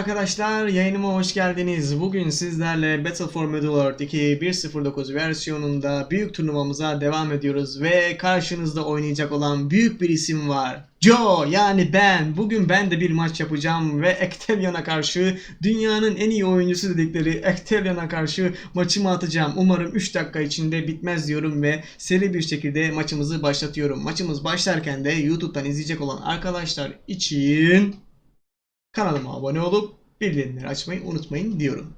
arkadaşlar, yayınıma hoş geldiniz. Bugün sizlerle Battle for Middle-earth 2 1.09 versiyonunda büyük turnuvamıza devam ediyoruz ve karşınızda oynayacak olan büyük bir isim var. Joe yani ben. Bugün ben de bir maç yapacağım ve Ectelian'a karşı dünyanın en iyi oyuncusu dedikleri Ectelian'a karşı maçımı atacağım. Umarım 3 dakika içinde bitmez diyorum ve seri bir şekilde maçımızı başlatıyorum. Maçımız başlarken de YouTube'dan izleyecek olan arkadaşlar için Kanalıma abone olup bildirimleri açmayı unutmayın diyorum.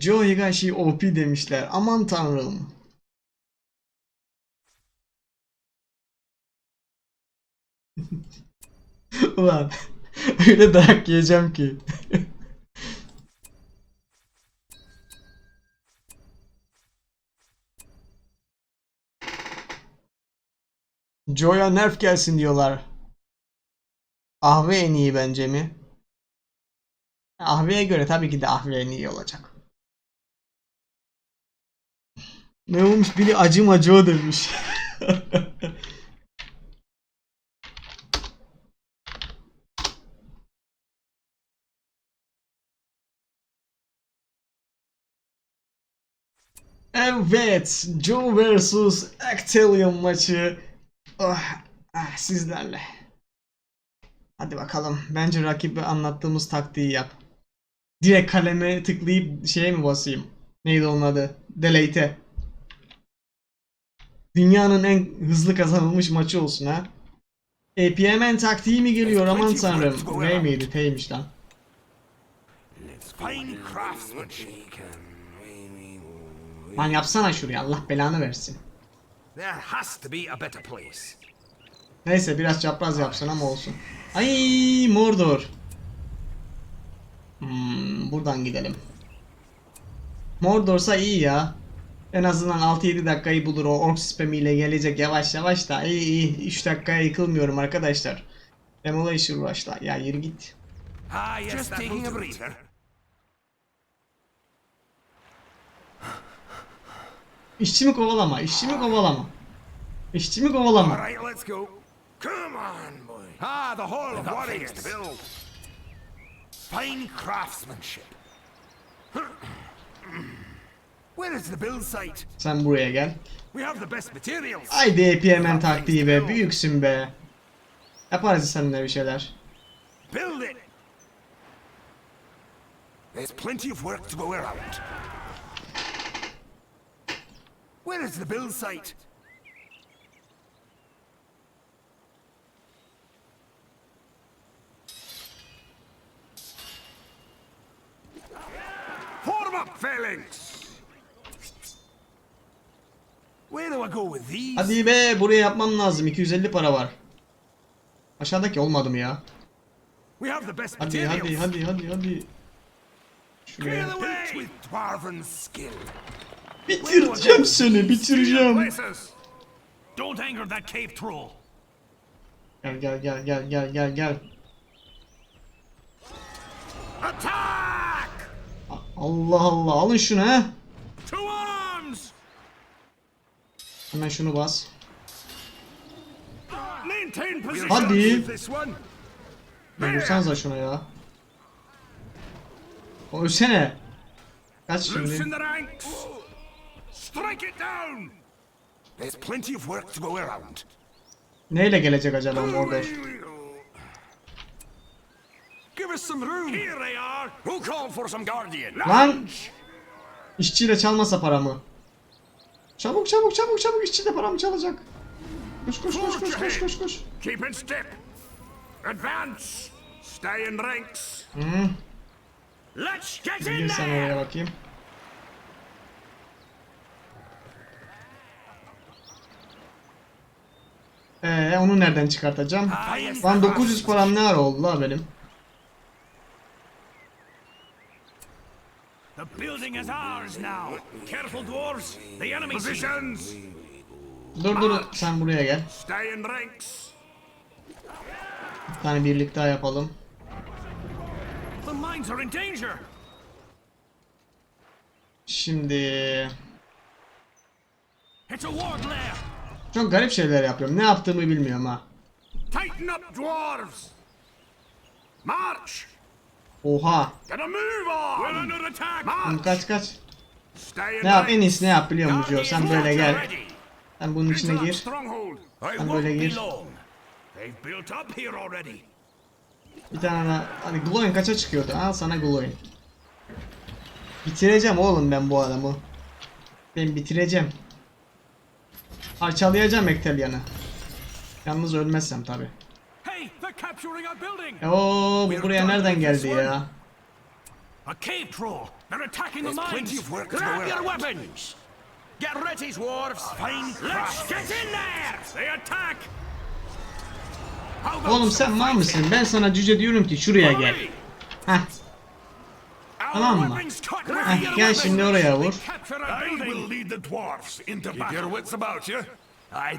Joe Higashi OP demişler. Aman tanrım. Ulan öyle dayak yiyeceğim ki. Joe'ya nerf gelsin diyorlar. Ahve en iyi bence mi? Ahve'ye göre tabii ki de Ahve en iyi olacak. Ne olmuş biri acıma Joe demiş. Evet, Joe vs. Actelion maçı Ah, ah, sizlerle. Hadi bakalım. Bence rakibe anlattığımız taktiği yap. Direkt kaleme tıklayıp şeye mi basayım? Neydi onun adı? Delete'e. Dünyanın en hızlı kazanılmış maçı olsun ha. APMN taktiği mi geliyor aman tanrım. V miydi? T'ymiş lan. Lan yapsana şuraya Allah belanı versin. There has to be a better place. Neyse biraz çapraz yapsın ama olsun. Ay Mordor. Hmm, buradan gidelim. Mordor'sa iyi ya. En azından 6-7 dakikayı bulur o ork spamiyle gelecek yavaş yavaş da iyi iyi 3 dakikaya yıkılmıyorum arkadaşlar. Demolition Rush'la ya yürü git. Ah, yes, Just taking a breather. İşçimi kovalama işçimi kovalama. İşçimi kovalama. All right, let's go. Come on, boy. Ah, the Hall of Warriors to build. Fine craftsmanship. Where is the build site? Sen buraya gel. We have the best materials. Haydi APMN taktiği be büyüksün be. Yaparız seninle bir şeyler. Build it. There's plenty of work to go around. Where is the build site? Form up, phalanx! Where do I go with these? Hadi be buraya yapmam lazım. 250 para var. Aşağıdaki olmadı mı ya? We have the best Hadi hadi hadi hadi hadi. Şuraya. Bitireceğim seni bitireceğim. Don't anger that cave troll. Gel gel gel gel gel gel gel. Attack! Allah Allah alın şunu ha. Hemen şunu bas. Hadi. one. Vursanıza şuna ya. O ölsene. Kaç şimdi? Strike it down. There's plenty of work to go around. Neyle gelecek acaba Mordor? Give us some room. Here they are. Who called for some guardian? Lan! İşçiyle çalmasa paramı. Çabuk çabuk çabuk çabuk işçi de paramı çalacak. Koş koş koş koş koş koş koş. Keep in step. Advance. Stay in ranks. Hı, Let's get in there. bakayım. Ee, onu nereden çıkartacağım? Lan the 900 param ne ara oldu la benim? The building is ours now. Careful, dwarves. The enemy positions. Dur dur sen buraya gel. Stay in ranks. Bir tane birlik daha yapalım. The mines are in danger. Şimdi It's a ward lair. Çok garip şeyler yapıyorum. Ne yaptığımı bilmiyorum ha. Tighten up, dwarves! March! Oha. Get a move on! We're under attack! March! kaç kaç. Ne yap en iyisi ne yap biliyor musun Joe? Sen böyle gel. Sen bunun içine gir. Sen böyle gir. long. They've built up here already. Bir tane daha. Hadi Gloin kaça çıkıyordu? Al sana Gloin. Bitireceğim oğlum ben bu adamı. Ben bitireceğim. Parçalayacağım Ektelyan'ı. Yalnız ölmezsem tabi. Building! Oo bu buraya nereden geldi ya? A cave troll! They're attacking the mines! of work to Grab your weapons! Get ready, dwarves! Fine Let's get in there! They attack! Oğlum sen mal mısın? Ben sana cüce diyorum ki şuraya gel. Heh. Tamam mı? Heh, your gel şimdi oraya vur.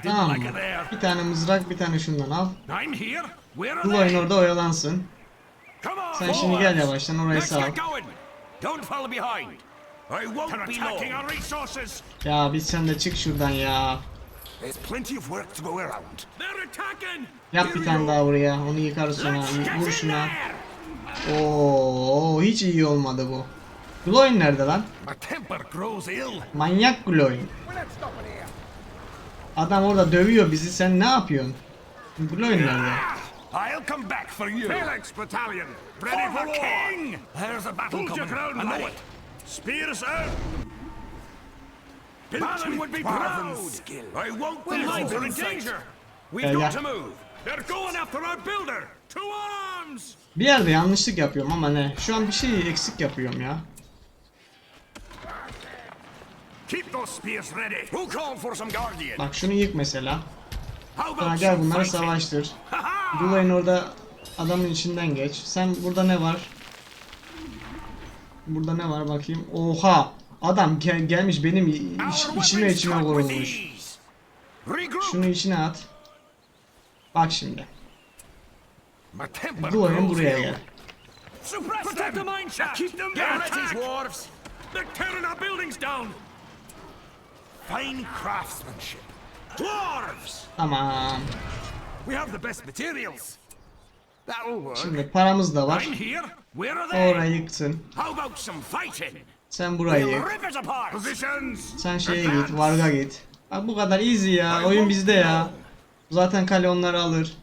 Tamam like mı? Bir tane mızrak bir tane şundan al. They? orada oyalansın. Sen şimdi gel yavaştan orayı resources! Ya biz sen de çık şuradan ya. Yap bir tane daha buraya. Onu yıkarız sonra. Vur şuna. Oo hiç iyi olmadı bu. Gloin nerede lan? Manyak Gloin. Adam orada dövüyor bizi. Sen ne yapıyorsun? Gloin nerede? I'll come back for you. Phalanx battalion, ready for, war. king. There's a battle Hold your coming. ground, I know it. Spears out. Balin would be proud! skill. I won't The be mines are long. in danger! We've got to move! They're going after our builder! Bir yerde yanlışlık yapıyorum ama ne? Şu an bir şey eksik yapıyorum ya. Keep those spears ready. Who called for some guardian? Bak şunu yık mesela. About gel bunları savaştır. Gloin orada adamın içinden geç. Sen burada ne var? Burada ne var bakayım. Oha! Adam gel- gelmiş benim iç, içime içime vurulmuş. Şunu içine at. Bak şimdi. My temper Gloin grows buraya ill. gel. Suppress Protect the mine shaft! Keep them Get ready, dwarves. They're tearing our buildings down! Fine craftsmanship. Dwarves! Tamam. We have the best materials. That'll work. Şimdi paramız da var. I'm here! Where are they? Orayı yıksın. How about some fighting? Sen burayı yık. rip it apart! Positions. Sen şeye git. Varga git. Bak bu kadar easy ya. Oyun bizde ya. Zaten kale onları alır.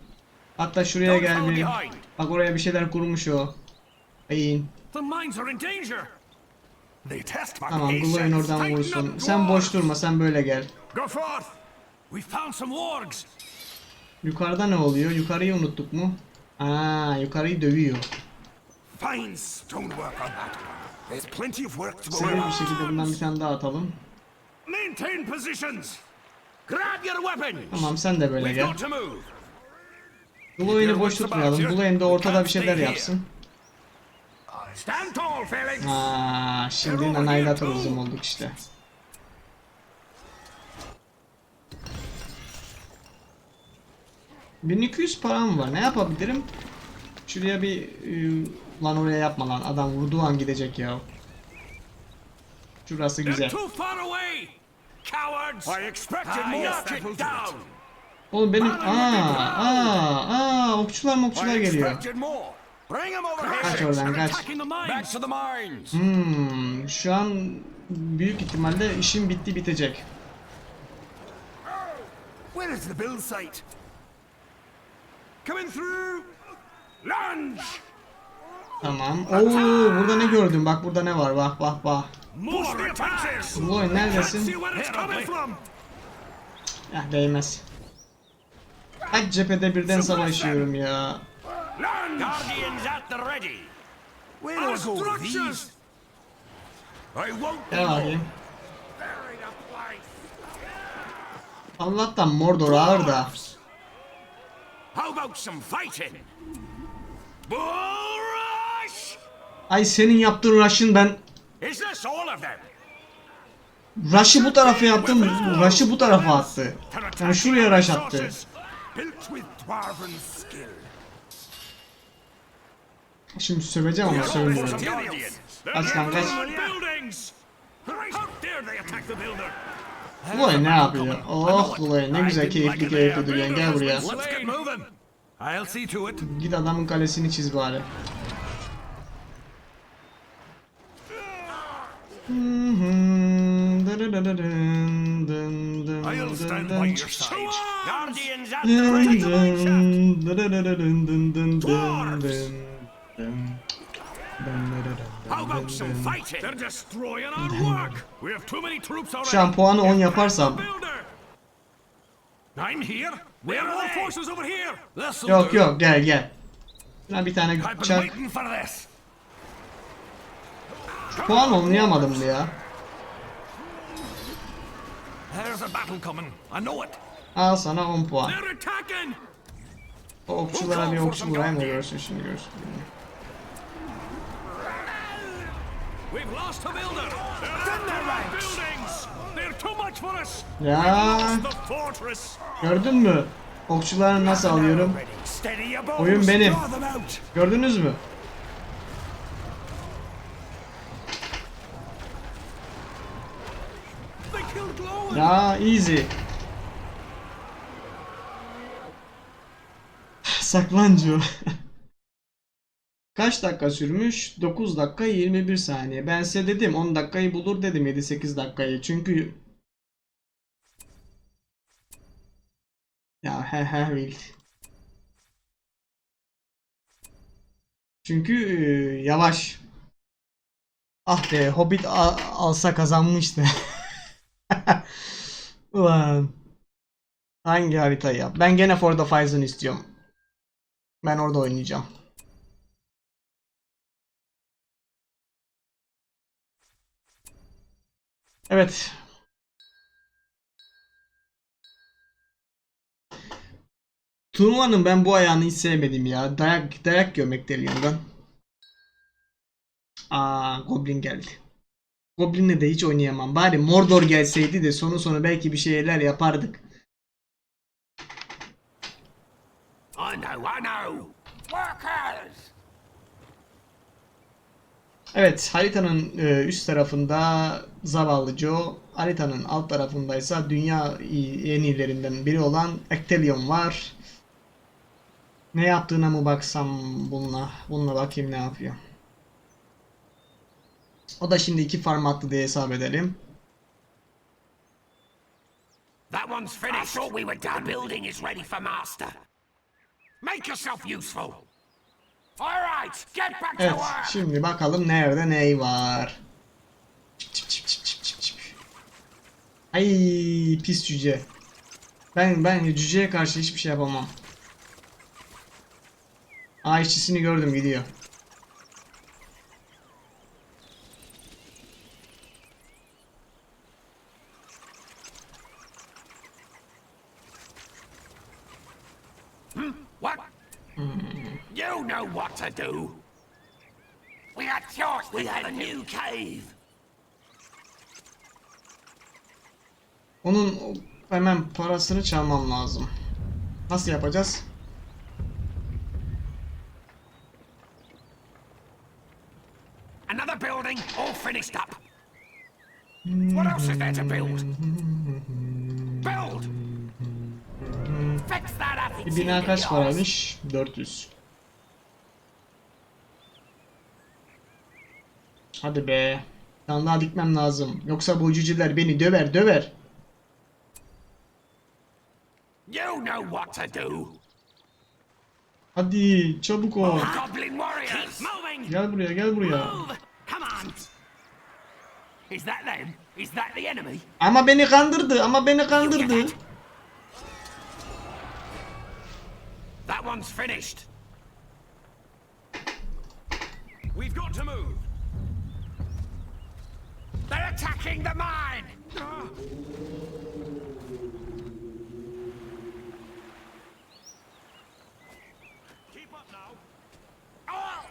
Hatta şuraya Don't gel fall bir. behind! Bak oraya bir şeyler kurmuş o. Beyin. Tamam. Gloin oradan vursun. Sen boş durma sen böyle gel. Yukarıda ne oluyor? Yukarıyı unuttuk mu? Aa, yukarıyı dövüyor. Fine stonework on that. There's plenty of work to go Seri bir şekilde bundan bir tane daha atalım. Maintain positions. Grab your weapons! Tamam sen de böyle gel. Gloin'i boş tutmayalım. Gloin de ortada bir şeyler yapsın. Aa, şimdi turizm olduk işte. ...1200 param var. Ne yapabilirim? Şuraya bir... e, Lan oraya yapma lan. Adam vurduğu an gidecek ya. Şurası güzel. too far away! Cowards! I expected Ah, more. Oğlum benim... Aa, aa, aa, okçular mokçular geliyor. Kaç oradan kaç. Hmm, şu an büyük ihtimalle işim bitti bitecek. Where is the build site? Coming through. Lunge. Tamam. Oo, burada ne gördüm? Bak burada ne var? Bak bak bak. See neredesin? Ya değmez. Kaç cephede birden savaşıyorum ya. Lunge. Guardians at the ready! Where do I go with structures. these? I won't be Gel bakayım. Allah'tan Mordor ağır da. How about some fighting? Bull rush! Ay senin yaptığın rush'ın ben... Is this all of them? Rush'ı bu tarafa yaptım, rush'ı bu tarafa attı. Yani şuraya rush attı. Built with dwarven skill. Şimdi söveceğim ama sövmüyorum. Kaç lan kaç. Gloin ne yapıyor? Oh Gloin ne güzel keyifli keyifli duruyorsun gel buraya. Let's get moving. I'll see to it. Git adamın kalesini çiz bari. I'll stand by your side. Guardians at the ready to launch out. How about some fighting? They're destroying our work. We have too many troops already. Şu an puanı 10 yaparsam. I'm here. Where are all forces over here? Yok yok gel gel. Şuna bir tane I've been çak. waiting for this. Puan oynayamadım mı ya? There's a battle coming. I know it. Al sana 10 puan. They're attacking. O okçulara bir okçu vurayım da görsün şimdi görsün. We've lost a builder. They're in their buildings. They're too much for us. Ya Lost the fortress. gördün mü? Okçuları nasıl alıyorum? Oyun benim. Gördünüz mü? They Ya easy. Saklancı. Kaç dakika sürmüş? 9 dakika 21 saniye. Ben size dedim 10 dakikayı bulur dedim 7-8 dakikayı. Çünkü Ya he he Will. Çünkü e, yavaş. Ah be Hobbit alsa kazanmıştı. Ulan. Hangi haritayı yap? Ben gene For the Horizon istiyorum. Ben orada oynayacağım. Evet. Turnuvanın ben bu ayağını hiç sevmedim ya. Dayak dayak gömek deliyorum ben. Aa, Goblin geldi. Goblin'le de hiç oynayamam. Bari Mordor gelseydi de sonu sonu belki bir şeyler yapardık. I know, I know. Workers. Evet, haritanın e, üst tarafında zavallı Joe, haritanın alt tarafındaysa dünya en iyilerinden biri olan Actelion var. Ne yaptığına mı baksam bununla? Bununla bakayım ne yapıyor. O da şimdi iki farm attı diye hesap edelim. That one's finished. I thought we were done. The building is ready for master. Make yourself useful. All right, get back to Evet, work. şimdi bakalım nerede ney var. Çip çip çip çip çip çip. Ay pis cüce. Ben ben cüceye karşı hiçbir şey yapamam. Aa işçisini gördüm gidiyor. What? You know what to do. We had yours. We have a new cave. Onun hemen parasını çalmam lazım. Nasıl yapacağız? Another building, all finished up. What else is there to build? Build. Fix that up. Bir bina kaç paraymış? 400. Hadi be. Tane daha dikmem lazım. Yoksa bu cüceler beni döver döver. You know what to do. Hadi çabuk ol. Goblin warriors. Keep moving. Gel buraya gel buraya. Is that them? Is that the enemy? Ama beni kandırdı ama beni kandırdı. That one's finished. We've got to move. They're attacking the mine. Keep up now. Oh,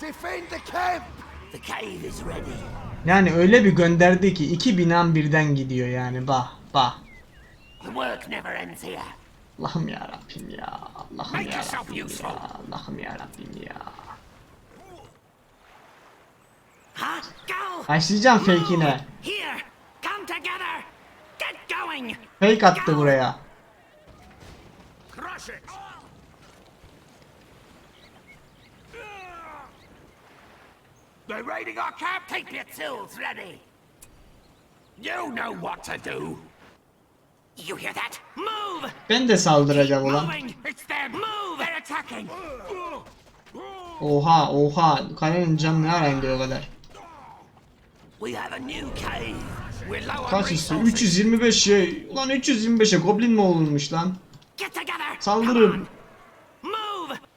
Defend the camp. the cave is ready. Yani öyle bir gönderdi ki iki binam birden gidiyor yani bah bah. The work never ends here. Allah'ım ya Rabbim ya. Allah'ım ya Rabbim ya. Allah'ım ya Rabbim ya. Başlayacağım fake'ine. Fake attı buraya. They're raiding our camp. Keep your tools ready. You know what to do. You hear that? Move. Ben de saldıracağım ulan. It's them. Move. They're attacking. Oha oha. Kalenin canı ne ara indi o kadar. Kaç resources. 325 şey. Ulan 325'e goblin mi olunmuş lan? Get together! Saldırın.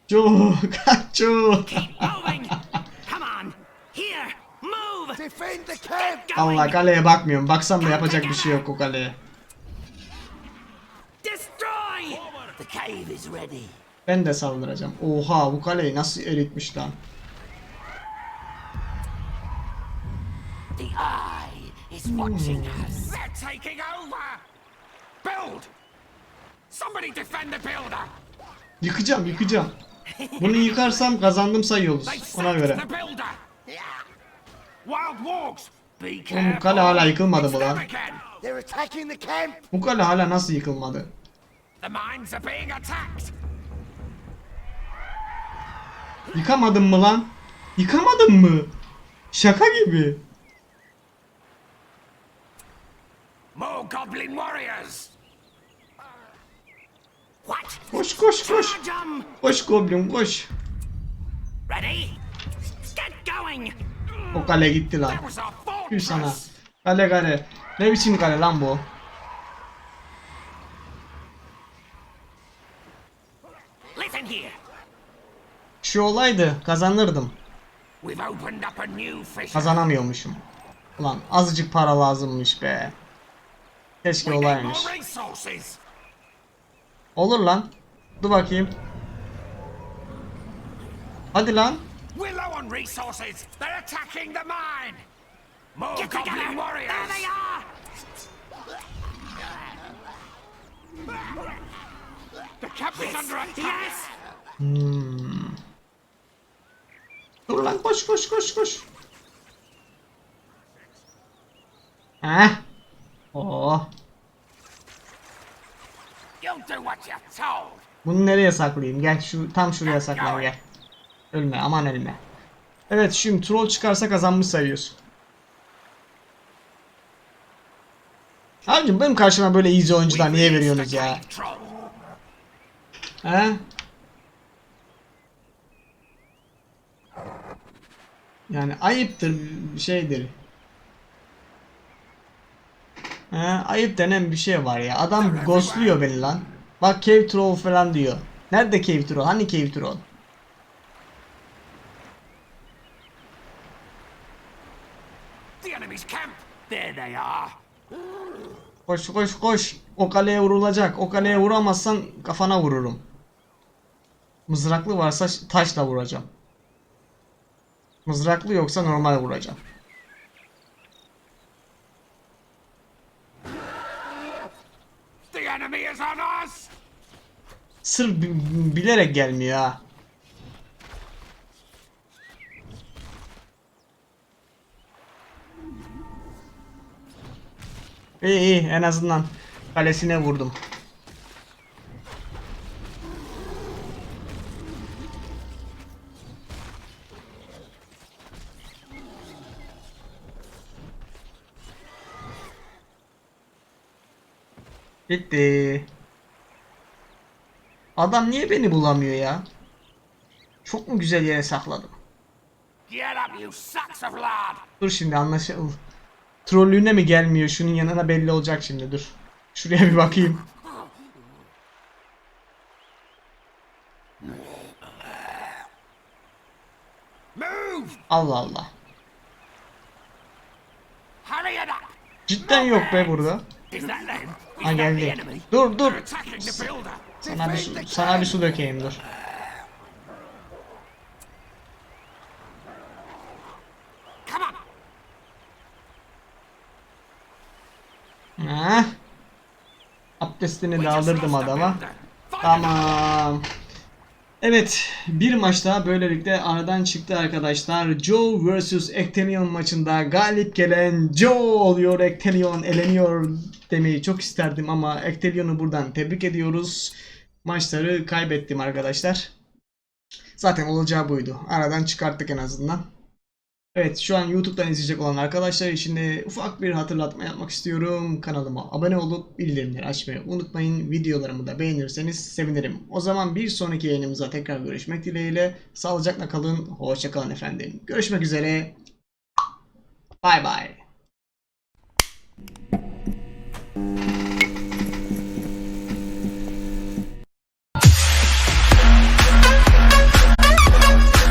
Get going! Allah kaleye bakmıyorum. Baksam da yapacak bir şey yok o kaleye. Ben de saldıracağım. Oha bu kaleyi nasıl eritmiş lan. Eye is watching us. They're taking over! Build! Somebody defend the builder! Yıkacağım yıkacağım. Bunu yıkarsam kazandım sayıyoruz. Ona göre. Oğlum bu kale hala yıkılmadı them lan? again! They're attacking the camp! Bu kale hala nasıl yıkılmadı? The mines are being attacked! Yıkamadın mı lan? Yıkamadın mı? Şaka gibi. More goblin warriors! What? Koş koş koş. Koş goblin koş. Ready? Get going! O kale gitti lan. Gül sana. Kale kale. Ne biçim kale lan bu? Listen here! Şu olaydı kazanırdım. Kazanamıyormuşum. Ulan azıcık para lazımmış be. Keşke olaymış. Olur lan. Dur bakayım. Hadi lan. We're low on resources! They're attacking the mine! More Get goblin warriors! There they are! The camp is under attack! Yes! Dur lan koş koş koş koş. Heh. Oh. You'll do what you're told! Bunu nereye saklayayım? Gel şu tam şuraya saklan gel. Ölme aman ölme. Evet şimdi troll çıkarsa kazanmış sayıyoruz. Abicim benim karşıma böyle easy oyuncular niye veriyorsunuz ya? He? Yani ayıptır şeydir. He, ayıp denen bir şey var ya. Adam ghostluyor beni lan. Bak cave troll falan diyor. Nerede cave troll? Hani cave troll? Koş koş koş. O kaleye vurulacak. O kaleye vuramazsan kafana vururum. Mızraklı varsa taşla vuracağım. Mızraklı yoksa normal vuracağım. The enemy is on us! Sırf bi- bilerek gelmiyor ha. İyi iyi en azından kalesine vurdum. Bitti. Adam niye beni bulamıyor ya? Çok mu güzel yere sakladım? Dur şimdi anlaşıl. Trollüğüne mi gelmiyor? Şunun yanına belli olacak şimdi dur. Şuraya bir bakayım. Allah Allah. Cidden yok be burada. Ha geldi. Dur dur. Sana bir su, sana bir su dökeyim dur. Heh. Abdestini de alırdım adama. Tamam. Evet, bir maç daha böylelikle aradan çıktı arkadaşlar. Joe vs. Actinion maçında galip gelen Joe oluyor. Actinion eleniyor demeyi çok isterdim ama Actinion'u buradan tebrik ediyoruz. Maçları kaybettim arkadaşlar. Zaten olacağı buydu. Aradan çıkarttık en azından. Evet şu an YouTube'dan izleyecek olan arkadaşlar için de ufak bir hatırlatma yapmak istiyorum. Kanalıma abone olup bildirimleri açmayı unutmayın. Videolarımı da beğenirseniz sevinirim. O zaman bir sonraki yayınımıza tekrar görüşmek dileğiyle. Sağlıcakla kalın. Hoşça kalın efendim. Görüşmek üzere. Bay bay.